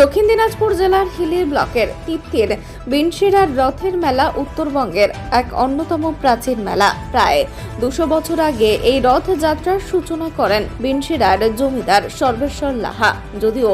দক্ষিণ দিনাজপুর জেলার হিলি ব্লকের তিপ্তির বিনশিরার রথের মেলা উত্তরবঙ্গের এক অন্যতম প্রাচীন মেলা। প্রায় দুশো বছর আগে এই রথযাত্রার সূচনা করেন বিনশিরার জমিদার সর্বেশ্বর লাহা। যদিও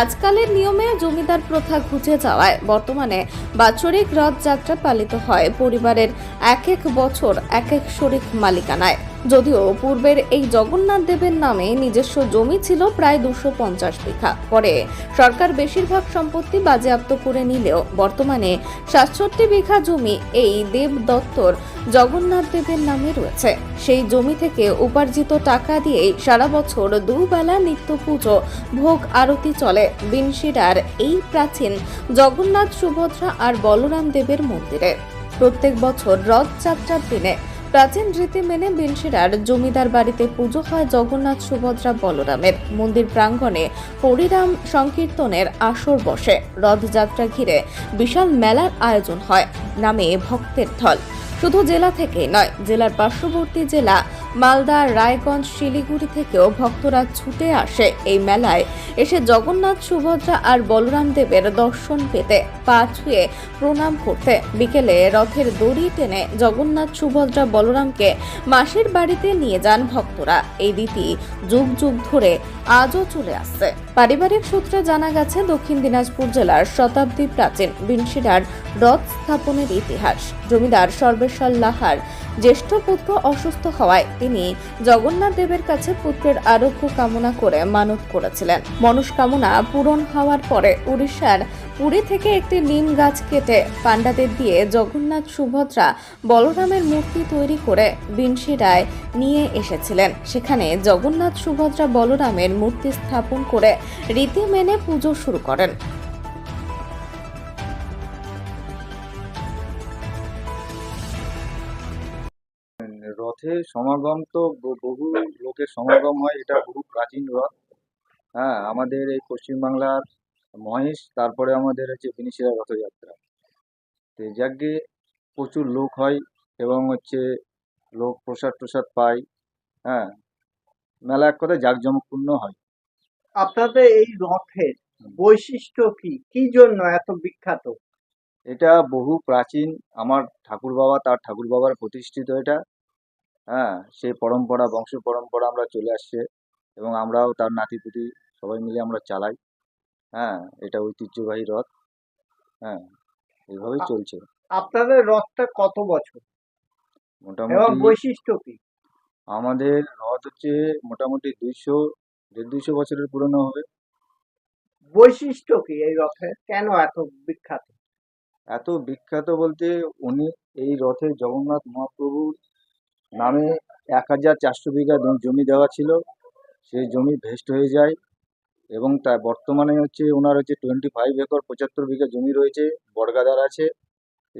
আজকালের নিয়মে জমিদার প্রথা ঘুচে যাওয়ায় বর্তমানে বাৎসরিক রথযাত্রা পালিত হয় পরিবারের এক এক বছর, এক এক শরিক মালিকানায়। যদিও পূর্বের এই জগন্নাথ দেবের নামে নিজস্ব জমি ছিল প্রায় দুশো পঞ্চাশ বিঘা। পরে সরকার বেশিরভাগ সম্পত্তি বাজেয়াপ্ত করে নিলেও বর্তমানে সাতষট্টি বিঘা জমি এই দেব দত্তর জগন্নাথ দেবের নামে রয়েছে। সেই জমি থেকে উপার্জিত টাকা দিয়েই সারা বছর দুবেলা নিত্য পুজো, ভোগ আরতি চলে। বিনশিরার এই প্রাচীন জগন্নাথ সুভদ্রা আর বলরাম দেবের মন্দিরে। প্রত্যেক বছর রথযাত্রার দিনে প্রাচীন রীতি মেনে বিনশিরার জমিদার বাড়িতে পুজো হয় জগন্নাথ সুভদ্রা বলরামের। মন্দির প্রাঙ্গণে হরিরাম সংকীর্তনের আসর বসে। রথযাত্রা ঘিরে বিশাল মেলার আয়োজন হয়। নামে ভক্তের ঢল। শুধু জেলা থেকেই নয়, জেলার পার্শ্ববর্তী জেলা মালদা, রায়গঞ্জ, শিলিগুড়ি থেকেও ভক্তরা ছুটে আসে এই মেলায়। এসে জগন্নাথ, সুভদ্রা আর বলরাম দেবের দর্শন পেতে পা ছুঁয়ে প্রণাম করতে বিকেলে রথের দড়ি টেনে জগন্নাথ, সুভদ্রা, বলরামকে মাসির বাড়িতে নিয়ে যান ভক্তরা। এই রীতি যুগ যুগ ধরে আজও চলে আসছে। পারিবারিক সূত্রে জানা গেছে, দক্ষিণ দিনাজপুর জেলার শতাব্দী প্রাচীন বিনশিরার রথ স্থাপনের ইতিহাস। জমিদার সর্বেশ্বর লাহার জ্যেষ্ঠ পুত্র অসুস্থ হওয়ায় তিনি জগন্নাথ দেবের কাছে পুত্রের আরোগ্য কামনা করে মানত করেছিলেন। মনস্কামনা পূরণ হওয়ার পরে উড়িষ্যার পুরী থেকে একটি নিম গাছ কেটে পাণ্ডাদের দিয়ে জগন্নাথ সুভদ্রা বলরামের মূর্তি তৈরি করে বিনশিরায় নিয়ে এসেছিলেন। সেখানে জগন্নাথ সুভদ্রা বলরামের মূর্তি স্থাপন করে রীতি মেনে পুজো শুরু করেন। রথের সমাগম তো বহু লোকের সমাগম হয়, এটা বহু প্রাচীন রথ। হ্যাঁ আমাদের এই পশ্চিমবাংলার মহেশ তারপরে আমাদের হচ্ছে বিনিশিরা রথযাত্রা। তো যাকে প্রচুর লোক হয় এবং হচ্ছে লোক প্রসাদ টসাদ পায় হ্যাঁ? মেলা এক কথায় জাঁকজমকপূর্ণ হয়। আপনাদের এই রথের বৈশিষ্ট্য কি? কি জন্য এত বিখ্যাত? এটা বহু প্রাচীন আমার ঠাকুর বাবা তার ঠাকুর বাবার প্রতিষ্ঠিত এটা হ্যাঁ? সেই পরম্পরা বংশ পরম্পরা আমরা চলে আসছে এবং আমরাও তার নাতিপুতি সবাই মিলে আমরা চালাই। হ্যাঁ এটা ঐতিহ্যবাহী রথ। হ্যাঁ এইভাবেই চলছে। আপনাদের রথটা কত বছর? এবং মোটামুটি বৈশিষ্ট্য কি? আমাদের রথ হচ্ছে মোটামুটি দুইশো দেড় দুইশো বছরের পুরনো হবে। বৈশিষ্ট্য কি এই রথের কেন এত বিখ্যাত? এত বিখ্যাত বলতে উনি এই রথে জগন্নাথ মহাপ্রভুর নামে এক হাজার চারশো বিঘা দ- জমি দেওয়া ছিল। সেই জমি ভেস্ট হয়ে যায়। এবং তা বর্তমানে হচ্ছে ওনার হচ্ছে টোয়েন্টি ফাইভ একর পঁচাত্তর বিঘা জমি রয়েছে বর্গাদার আছে।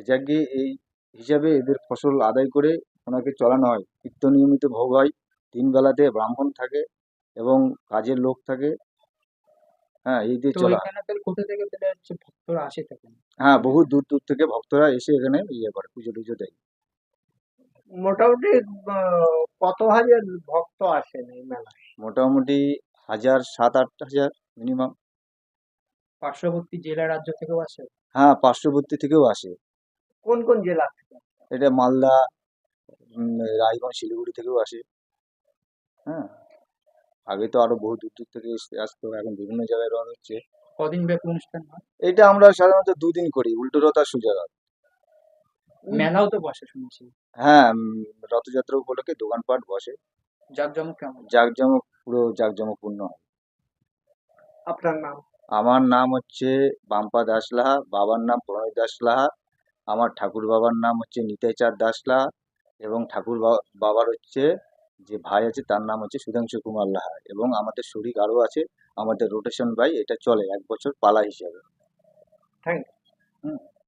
যাকে এই হিসাবে এদের ফসল আদায় করে ওনাকে চলানো হয়। নিত্য নিয়মিত ভোগ হয় তিন বেলাতে ব্রাহ্মণ থাকে এবং কাজের লোক থাকে। হ্যাঁ এই যে চলা। হয়। হ্যাঁ বহু দূর দূর থেকে ভক্তরা এসে এখানে ইয়ে করে পুজো টুজো দেয়। মোটামুটি কত হাজার ভক্ত আসেন এই মেলায়? মোটামুটি হাজার সাত আট হাজার মিনিমাম পার্শ্ববর্তী জেলা রাজ্য থেকেও আসে? হ্যাঁ পার্শ্ববর্তী থেকেও আসে। কোন কোন জেলা? থেকে এটা মালদা রায়গঞ্জ শিলিগুড়ি থেকেও আসে। হ্যাঁ আগে তো আরও বহু দূর দূর থেকে আসতো এখন বিভিন্ন জায়গায় রথ হচ্ছে। কদিন ব্যাপী অনুষ্ঠান হয়? এটা আমরা সাধারণত দুদিন করি উল্টো রথ আর সোজা রথ মেলাও তো বসে শুনেছি। হ্যাঁ রথযাত্রা উপলক্ষে দোকানপাট বসে। জাঁকজমক কেমন? জাঁকজমক পুরো জাঁকজমকপূর্ণ হয়। আপনার নাম? আমার নাম হচ্ছে বাম্পা দাসলাহা বাবার নাম প্রণয় দাসলাহা আমার ঠাকুর বাবার নাম হচ্ছে নিতাই চাঁদ দাসলাহা এবং ঠাকুর বাবার হচ্ছে যে ভাই আছে তার নাম হচ্ছে সুধাংশু কুমার লাহা এবং আমাদের শরিক আরও আছে আমাদের রোটেশন বাই এটা চলে এক বছর পালা হিসাবে। থ্যাংক হুম।